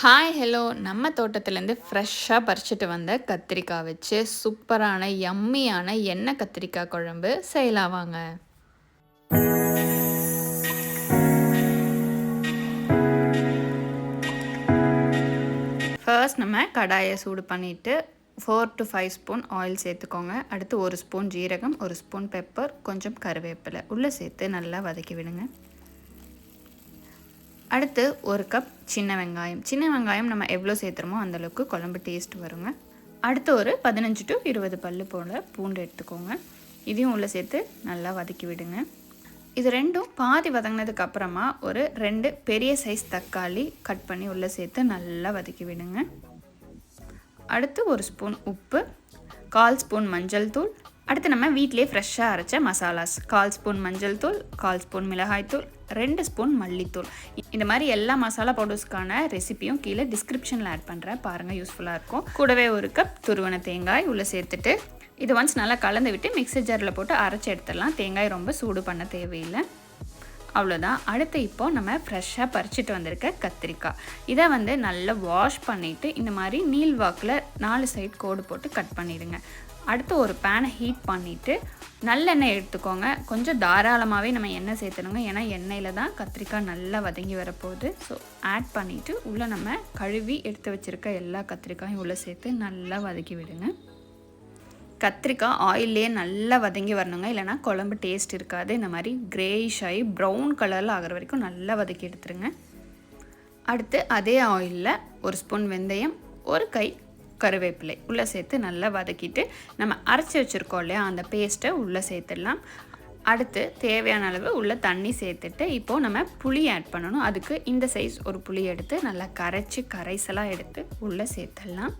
Hi hello நம்ம தோட்டத்துலேருந்து ஃப்ரெஷ்ஷாக பறிச்சுட்டு வந்த கத்திரிக்காய் வச்சு சூப்பரான யம்மியான எண்ணெய் கத்திரிக்காய் குழம்பு செயலாவாங்க ஃபர்ஸ்ட் நம்ம கடாயை சூடு பண்ணிவிட்டு four to five spoon oil சேர்த்துக்கோங்க. அடுத்து ஒரு ஸ்பூன் ஜீரகம் ஒரு ஸ்பூன் பெப்பர் கொஞ்சம் கருவேப்பிலை. உள்ளே சேர்த்து நல்லா வதக்கி விடுங்க. அடுத்து ஒரு கப் சின்ன வெங்காயம். சின்ன வெங்காயம் நம்ம எவ்வளோ சேர்த்துறோமோ அந்தளவுக்கு குழம்பு டேஸ்ட் வருங்க. அடுத்து ஒரு பதினஞ்சு டு இருபது பல்லு போல் பூண்டு எடுத்துக்கோங்க. இதையும் உள்ளே சேர்த்து நல்லா வதக்கி விடுங்க. இது ரெண்டும் பாதி வதங்கினதுக்கு அப்புறமா ஒரு ரெண்டு பெரிய சைஸ் தக்காளி கட் பண்ணி உள்ளே சேர்த்து நல்லா வதக்கி விடுங்க. அடுத்து ஒரு ஸ்பூன் உப்பு கால் ஸ்பூன் மஞ்சள் தூள் அடுத்து நம்ம வீட்டிலே ஃப்ரெஷ்ஷாக அரைச்ச மசாலாஸ். கால் ஸ்பூன் மஞ்சள் தூள் கால் ஸ்பூன் மிளகாய்த்தூள் ரெண்டு ஸ்பூன் மல்லித்தூள். இந்த மாதிரி எல்லா மசாலா பவுடர்ஸ்க்கான ரெசிப்பியும் கீழே டிஸ்கிரிப்ஷனில் ஆட் பண்ணுறேன் பாருங்கள் யூஸ்ஃபுல்லாக இருக்கும். கூடவே ஒரு கப் துருவன தேங்காய் உள்ளே சேர்த்துட்டு இது ஒன்ஸ் நல்லா கலந்து விட்டு மிக்சர் ஜாரில் போட்டு அரைச்சி எடுத்துடலாம். தேங்காய் ரொம்ப சூடு பண்ண தேவையில்லை. அவ்வளோதான் அடுத்து இப்போது நம்ம ஃப்ரெஷ்ஷாக பறிச்சிட்டு வந்திருக்க கத்திரிக்காய். இதை வந்து நல்லா வாஷ் பண்ணிவிட்டு இந்த மாதிரி நீல் வாக்கில் நாலு சைட் கோடு போட்டு கட் பண்ணிடுங்க. அடுத்து ஒரு பேனை ஹீட் பண்ணிவிட்டு நல்லெண்ணெய் எடுத்துக்கோங்க. கொஞ்சம் தாராளமாகவே நம்ம எண்ணெய் சேர்த்துணுங்க ஏன்னா எண்ணெயில் தான் கத்திரிக்காய் நல்லா வதங்கி வரப்போகுது. ஸோ ஆட் பண்ணிவிட்டு உள்ளே நம்ம கழுவி எடுத்து வச்சுருக்க எல்லா கத்திரிக்காயும் உள்ளே சேர்த்து நல்லா வதக்கி விடுங்க. கத்திரிக்காய் ஆயிலே நல்லா வதங்கி வரணுங்க. இல்லைனா குழம்பு டேஸ்ட் இருக்காது. இந்த மாதிரி கிரேயிஷ் ஆகி ப்ரௌன் கலரில் ஆகிற வரைக்கும் நல்லா வதக்கி எடுத்துருங்க. அடுத்து அதே ஆயிலில் ஒரு ஸ்பூன் வெந்தயம் ஒரு கை கருவேப்பிலை. உள்ளே சேர்த்து நல்லா வதக்கிட்டு நம்ம அரைச்சி வச்சுருக்கோம் இல்லையா? அந்த பேஸ்ட்டை உள்ளே சேர்த்துடலாம். அடுத்து தேவையான அளவு உள்ள தண்ணி சேர்த்துட்டு இப்போது நம்ம புளி ஆட் பண்ணணும். அதுக்கு இந்த சைஸ் ஒரு புளி எடுத்து நல்லா கரைச்சி கரைசலாக எடுத்து உள்ளே சேர்த்துடலாம்.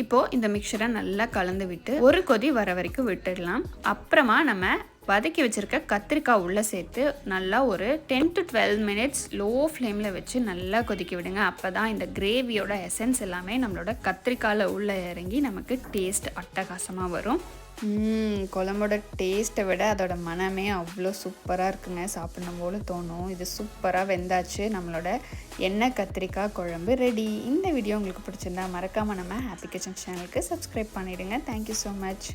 இப்போது இந்த மிக்சரை நல்லா கலந்து விட்டு ஒரு கொதி வர வரைக்கும் விட்டுடலாம். அப்புறமா நம்ம வதக்கி வச்சுருக்க கத்திரிக்காய் உள்ளே சேர்த்து நல்லா ஒரு ten to twelve minutes low ஃப்ளேமில் வச்சு நல்லா கொதிக்க விடுங்க. அப்போ தான் இந்த கிரேவியோட எசன்ஸ் எல்லாமே நம்மளோட கத்திரிக்காயில் உள்ளே இறங்கி நமக்கு டேஸ்ட் அட்டகாசமாக வரும். குழம்போட டேஸ்ட்டை விட அதோட மனமே அவ்வளோ சூப்பராக இருக்குங்க. சாப்பிடணும் போல தோணும். இது சூப்பராக வெந்தாச்சு. நம்மளோட எண்ணெய் கத்திரிக்காய் குழம்பு ரெடி இந்த வீடியோ உங்களுக்கு பிடிச்சிருந்தா மறக்காமல் நம்ம ஹாப்பி கிச்சன் சேனலுக்கு சப்ஸ்கிரைப் பண்ணிவிடுங்க தேங்க்யூ ஸோ மச்